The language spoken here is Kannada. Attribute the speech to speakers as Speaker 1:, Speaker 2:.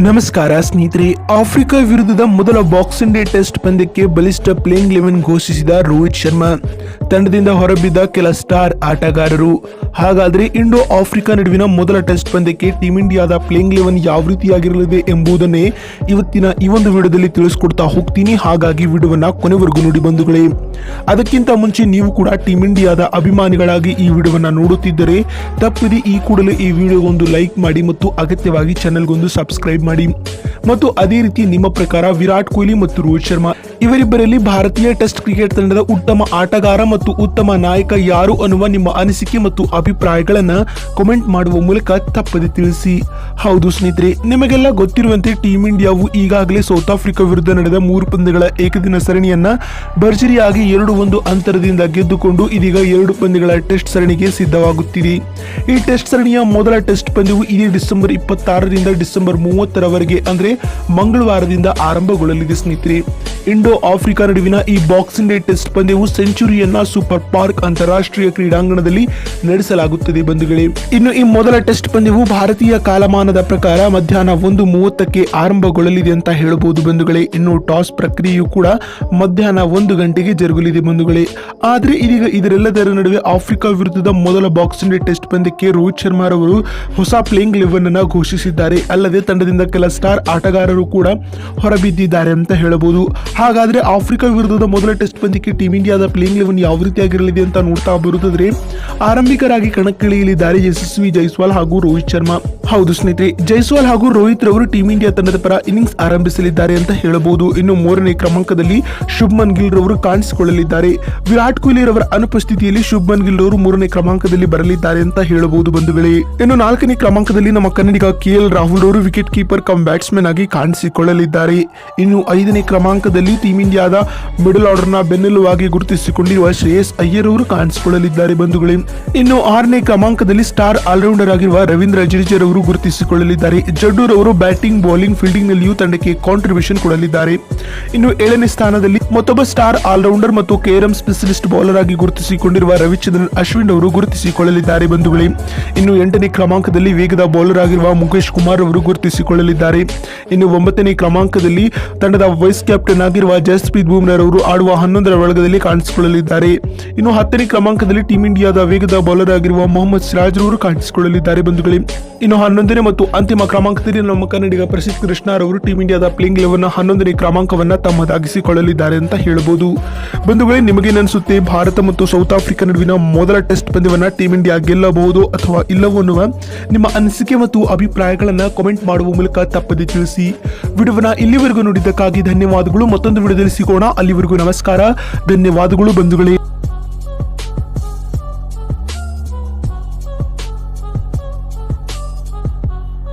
Speaker 1: ನಮಸ್ಕಾರ ಸ್ನೇಹಿತರೆ, ಆಫ್ರಿಕಾ ವಿರುದ್ಧದ ಮೊದಲ ಬಾಕ್ಸಿಂಗ್ ಡೇ ಟೆಸ್ಟ್ ಪಂದ್ಯಕ್ಕೆ ಬಲಿಷ್ಠ ಪ್ಲೇಯಿಂಗ್ ಲೆವೆನ್ ಘೋಷಿಸಿದ ರೋಹಿತ್ ಶರ್ಮಾ. ತಂಡದಿಂದ ಹೊರಬಿದ್ದ ಕೆಲ ಸ್ಟಾರ್ ಆಟಗಾರರು. ಹಾಗಾದರೆ ಇಂಡೋ ಆಫ್ರಿಕಾ ನಡುವಿನ ಮೊದಲ ಟೆಸ್ಟ್ ಪಂದ್ಯಕ್ಕೆ ಟೀಂ ಇಂಡಿಯಾದ ಪ್ಲೇಯಿಂಗ್ ಲೆವೆನ್ ಯಾವ ರೀತಿಯಾಗಿರಲಿದೆ ಎಂಬುದನ್ನೇ ಇವತ್ತಿನ ಈ ಒಂದು ವಿಡಿಯೋದಲ್ಲಿ ತಿಳಿಸ್ಕೊಡ್ತಾ ಹೋಗ್ತೀನಿ. ಹಾಗಾಗಿ ವಿಡಿಯೋವನ್ನು ಕೊನೆವರೆಗೂ ನೋಡಿ ಬಂಧುಗಳೇ. ಅದಕ್ಕಿಂತ ಮುಂಚೆ ನೀವು ಕೂಡ ಟೀಂ ಇಂಡಿಯಾದ ಅಭಿಮಾನಿಗಳಾಗಿ ಈ ವಿಡಿಯೋವನ್ನು ನೋಡುತ್ತಿದ್ದರೆ, ತಪ್ಪದೆ ಈ ಕೂಡಲೇ ಈ ವಿಡಿಯೋಗೊಂದು ಲೈಕ್ ಮಾಡಿ ಮತ್ತು ಅಗತ್ಯವಾಗಿ ಚಾನೆಲ್ಗೊಂದು ಸಬ್ಸ್ಕ್ರೈಬ್ ಮಾಡಿ. ಮತ್ತು ಅದೇ ರೀತಿ ನಿಮ್ಮ ಪ್ರಕಾರ ವಿರಾಟ್ ಕೊಹ್ಲಿ ಮತ್ತು ರೋಹಿತ್ ಶರ್ಮಾ ಇವರಿಬ್ಬರಲ್ಲಿ ಭಾರತೀಯ ಟೆಸ್ಟ್ ಕ್ರಿಕೆಟ್ ತಂಡದ ಉತ್ತಮ ಆಟಗಾರ ಮತ್ತು ಉತ್ತಮ ನಾಯಕ ಯಾರು ಅನ್ನುವ ನಿಮ್ಮ ಅನಿಸಿಕೆ ಮತ್ತು ಅಭಿಪ್ರಾಯಗಳನ್ನ ಕಮೆಂಟ್ ಮಾಡುವ ಮೂಲಕ ತಪ್ಪದೆ ತಿಳಿಸಿ. ಹೌದು ಸ್ನೇಹಿತರೆ, ನಿಮಗೆಲ್ಲ ಗೊತ್ತಿರುವಂತೆ ಟೀಂ ಇಂಡಿಯಾವು ಈಗಾಗಲೇ ಸೌತ್ ಆಫ್ರಿಕಾ ವಿರುದ್ಧ ನಡೆದ ಮೂರು ಪಂದ್ಯಗಳ ಏಕದಿನ ಸರಣಿಯನ್ನ ಭರ್ಜರಿಯಾಗಿ ಎರಡು ಒಂದು ಅಂತರದಿಂದ ಗೆದ್ದುಕೊಂಡು ಇದೀಗ ಎರಡು ಪಂದ್ಯಗಳ ಟೆಸ್ಟ್ ಸರಣಿಗೆ ಸಿದ್ಧವಾಗುತ್ತಿದೆ. ಈ ಟೆಸ್ಟ್ ಸರಣಿಯ ಮೊದಲ ಟೆಸ್ಟ್ ಪಂದ್ಯವು ಇದೇ ಡಿಸೆಂಬರ್ ಇಪ್ಪತ್ತಾರರಿಂದ ಡಿಸೆಂಬರ್ ಮೂವತ್ತರವರೆಗೆ ಅಂದ್ರೆ ಮಂಗಳವಾರದಿಂದ ಆರಂಭಗೊಳ್ಳಲಿದೆ ಸ್ನೇಹಿತರೆ. ಇಂಡೋ ಆಫ್ರಿಕಾ ನಡುವಿನ ಈ ಬಾಕ್ಸಿಂಗ್ ಡೇ ಟೆಸ್ಟ್ ಪಂದ್ಯವು ಸೆಂಚುರಿಯನ್ನ ಸೂಪರ್ ಪಾರ್ಕ್ ಅಂತಾರಾಷ್ಟ್ರೀಯ ಕ್ರೀಡಾಂಗಣದಲ್ಲಿ ನಡೆಸಲಾಗುತ್ತದೆ ಬಂಧುಗಳೇ. ಇನ್ನು ಈ ಮೊದಲ ಟೆಸ್ಟ್ ಪಂದ್ಯವು ಭಾರತೀಯ ಕಾಲಮಾನದ ಪ್ರಕಾರ ಮಧ್ಯಾಹ್ನ ಒಂದು ಮೂವತ್ತಕ್ಕೆ ಆರಂಭಗೊಳ್ಳಲಿದೆ ಅಂತ ಹೇಳಬಹುದು ಬಂಧುಗಳೇ. ಇನ್ನು ಟಾಸ್ ಪ್ರಕ್ರಿಯೆಯು ಕೂಡ ಮಧ್ಯಾಹ್ನ ಒಂದು ಗಂಟೆಗೆ ಜರುಗಲಿದೆ ಬಂಧುಗಳೇ. ಆದರೆ ಇದೀಗ ಇದರೆಲ್ಲದರ ನಡುವೆ ಆಫ್ರಿಕಾ ವಿರುದ್ಧದ ಮೊದಲ ಬಾಕ್ಸಿಂಗ್ ಡೇ ಟೆಸ್ಟ್ ಪಂದ್ಯಕ್ಕೆ ರೋಹಿತ್ ಶರ್ಮಾ ಅವರು ಹೊಸ ಪ್ಲೇಯಿಂಗ್ ಲೆವೆನ್ ಅನ್ನ ಘೋಷಿಸಿದ್ದಾರೆ. ಅಲ್ಲದೆ ತಂಡದಿಂದ ಕೆಲ ಸ್ಟಾರ್ ಆಟಗಾರರು ಕೂಡ ಹೊರಬಿದ್ದಿದ್ದಾರೆ ಅಂತ ಹೇಳಬಹುದು. ಹಾಗಾದ್ರೆ ಆಫ್ರಿಕಾ ವಿರುದ್ಧದ ಮೊದಲ ಟೆಸ್ಟ್ ಪಂದ್ಯಕ್ಕೆ ಟೀಮ್ ಇಂಡಿಯಾದ ಪ್ಲೇಯಿಂಗ್ ಲೆವೆನ್ ಯಾವ ರೀತಿಯಾಗಿರಲಿದೆ ಅಂತ ನೋಡ್ತಾ ಬರುತ್ತದೆ ಆರಂಭಿಕರಾಗಿ ಕಣಕ್ಕಿಳಿಯಲಿದ್ದಾರೆ ಯಶಸ್ವಿ ಜೈಸ್ವಾಲ್ ಹಾಗೂ ರೋಹಿತ್ ಶರ್ಮಾ. ಹೌದು ಸ್ನೇಹಿತರೆ, ಜೈಸ್ವಾಲ್ ಹಾಗೂ ರೋಹಿತ್ ರವರು ಟೀಂ ಇಂಡಿಯಾ ತಂಡದ ಪರ ಇನ್ನಿಂಗ್ಸ್ ಆರಂಭಿಸಲಿದ್ದಾರೆ ಅಂತ ಹೇಳಬಹುದು. ಇನ್ನು ಮೂರನೇ ಕ್ರಮಾಂಕದಲ್ಲಿ ಶುಭ್ಮನ್ ಗಿಲ್ ರವರು ಕಾಣಿಸಿಕೊಳ್ಳಲಿದ್ದಾರೆ. ವಿರಾಟ್ ಕೊಹ್ಲಿ ರವರ ಅನುಪಸ್ಥಿತಿಯಲ್ಲಿ ಶುಭ್ಮನ್ ಗಿಲ್ ರವರು ಮೂರನೇ ಕ್ರಮಾಂಕದಲ್ಲಿ ಬರಲಿದ್ದಾರೆ ಅಂತ ಹೇಳಬಹುದು ಬಂಧುಗಳೇ. ಇನ್ನು ನಾಲ್ಕನೇ ಕ್ರಮಾಂಕದಲ್ಲಿ ನಮ್ಮ ಕನ್ನಡಿಗ ಕೆ ಎಲ್ ರಾಹುಲ್ ಅವರು ವಿಕೆಟ್ ಕೀಪರ್ ಕಮ್ ಬ್ಯಾಟ್ಸ್ಮನ್ ಆಗಿ ಕಾಣಿಸಿಕೊಳ್ಳಲಿದ್ದಾರೆ. ಇನ್ನು ಐದನೇ ಕ್ರಮಾಂಕದಲ್ಲಿ ಟೀಂ ಇಂಡಿಯಾದ ಮಿಡಲ್ ಆರ್ಡರ್ನ ಬೆನ್ನೆಲುವಾಗಿ ಗುರುತಿಸಿಕೊಂಡಿರುವ ಶ್ರೇಯಸ್ ಅಯ್ಯರ್ ಅವರು ಕಾಣಿಸಿಕೊಳ್ಳಲಿದ್ದಾರೆ ಬಂಧುಗಳೇ. ಇನ್ನು ಆರನೇ ಕ್ರಮಾಂಕದಲ್ಲಿ ಸ್ಟಾರ್ ಆಲ್ರೌಂಡರ್ ಆಗಿರುವ ರವೀಂದ್ರ ಜಡೇಜರ್ ಅವರು ಗುರುತಿಸಿಕೊಳ್ಳಲಿದ್ದಾರೆ. ಜಡ್ಡೂರ್ ಅವರು ಬ್ಯಾಟಿಂಗ್, ಬೌಲಿಂಗ್ ಫೀಲ್ಡಿಂಗ್ ನಲ್ಲಿಯೂ ತಂಡಕ್ಕೆ ಕಾಂಟ್ರಿಬ್ಯೂಷನ್ ಕೊಡಲಿದ್ದಾರೆ. ಇನ್ನು ಏಳನೇ ಸ್ಥಾನದಲ್ಲಿ ಮತ್ತೊಬ್ಬ ಸ್ಟಾರ್ ಆಲ್ರೌಂಡರ್ ಮತ್ತು ಕೇರಂ ಸ್ಪೆಷಲಿಸ್ಟ್ ಬೌಲರ್ ಆಗಿ ಗುರುತಿಸಿಕೊಂಡಿರುವ ರವಿಚಂದ್ರನ್ ಅಶ್ವಿನ್ ಅವರು ಗುರುತಿಸಿಕೊಳ್ಳಲಿದ್ದಾರೆ ಬಂಧುಗಳೇ. ಇನ್ನು ಎಂಟನೇ ಕ್ರಮಾಂಕದಲ್ಲಿ ವೇಗದ ಬೌಲರ್ ಆಗಿರುವ ಮುಖೇಶ್ ಕುಮಾರ್ ಅವರು ಗುರುತಿಸಿಕೊಳ್ಳಲಿದ್ದಾರೆ. ಇನ್ನು ಒಂಬತ್ತನೇ ಕ್ರಮಾಂಕದಲ್ಲಿ ತಂಡದ ವೈಸ್ ಕ್ಯಾಪ್ಟನ್ ಆಗಿರುವ ಜಸ್ಪ್ರೀತ್ ಬೂಮ್ರಾರ್ ಅವರು ಆಡುವ ಹನ್ನೊಂದರ ಒಳಗದಲ್ಲಿ ಕಾಣಿಸಿಕೊಳ್ಳಲಿದ್ದಾರೆ. ಇನ್ನು ಹತ್ತನೇ ಕ್ರಮಾಂಕದಲ್ಲಿ ಟೀಮ್ ಇಂಡಿಯಾದ ವೇಗದ ಬೌಲರ್ ಆಗಿರುವ ಮೊಹಮ್ಮದ್ ಸಿರಾಜ್ ಅವರು ಕಾಣಿಸಿಕೊಳ್ಳಲಿದ್ದಾರೆ ಬಂಧುಗಳೇ. ಇನ್ನು ಹನ್ನೊಂದನೇ ಮತ್ತು ಅಂತಿಮ ಕ್ರಮಾಂಕದಲ್ಲಿ ನಮ್ಮ ಕನ್ನಡಿಗ ಪ್ರಸಿದ್ಧ ಕೃಷ್ಣರವರು ಟೀಂ ಇಂಡಿಯಾದ ಪ್ಲೇಯಿಂಗ್ ಲೆವೆನ್ ಹನ್ನೊಂದನೇ ಕ್ರಮಾಂಕವನ್ನು ತಮ್ಮದಾಗಿಸಿಕೊಳ್ಳಲಿದ್ದಾರೆ ಅಂತ ಹೇಳಬಹುದು. ಬಂಧುಗಳೇ ನಿಮಗೇನನ್ಸುತ್ತೆ ಭಾರತ ಮತ್ತು ಸೌತ್ ಆಫ್ರಿಕಾ ನಡುವಿನ ಮೊದಲ ಟೆಸ್ಟ್ ಪಂದ್ಯವನ್ನು ಟೀಮ್ ಇಂಡಿಯಾ ಗೆಲ್ಲಬಹುದು ಅಥವಾ ಇಲ್ಲವೋ ನಿಮ್ಮ ಅನಿಸಿಕೆ ಮತ್ತು ಅಭಿಪ್ರಾಯಗಳನ್ನು ಕಾಮೆಂಟ್ ಮಾಡುವ ಮೂಲಕ ತಪ್ಪದೆ ತಿಳಿಸಿ. ವಿಡಿಯೋವನ್ನು ಇಲ್ಲಿವರೆಗೂ ನೋಡಿದ್ದಕ್ಕಾಗಿ ಧನ್ಯವಾದಗಳು. ಮತ್ತೊಂದು ವಿಡಿಯೋದಲ್ಲಿ ಸಿಗೋಣ. ಅಲ್ಲಿವರೆಗೂ ನಮಸ್ಕಾರ. ಧನ್ಯವಾದಗಳು ಬಂಧುಗಳೇ.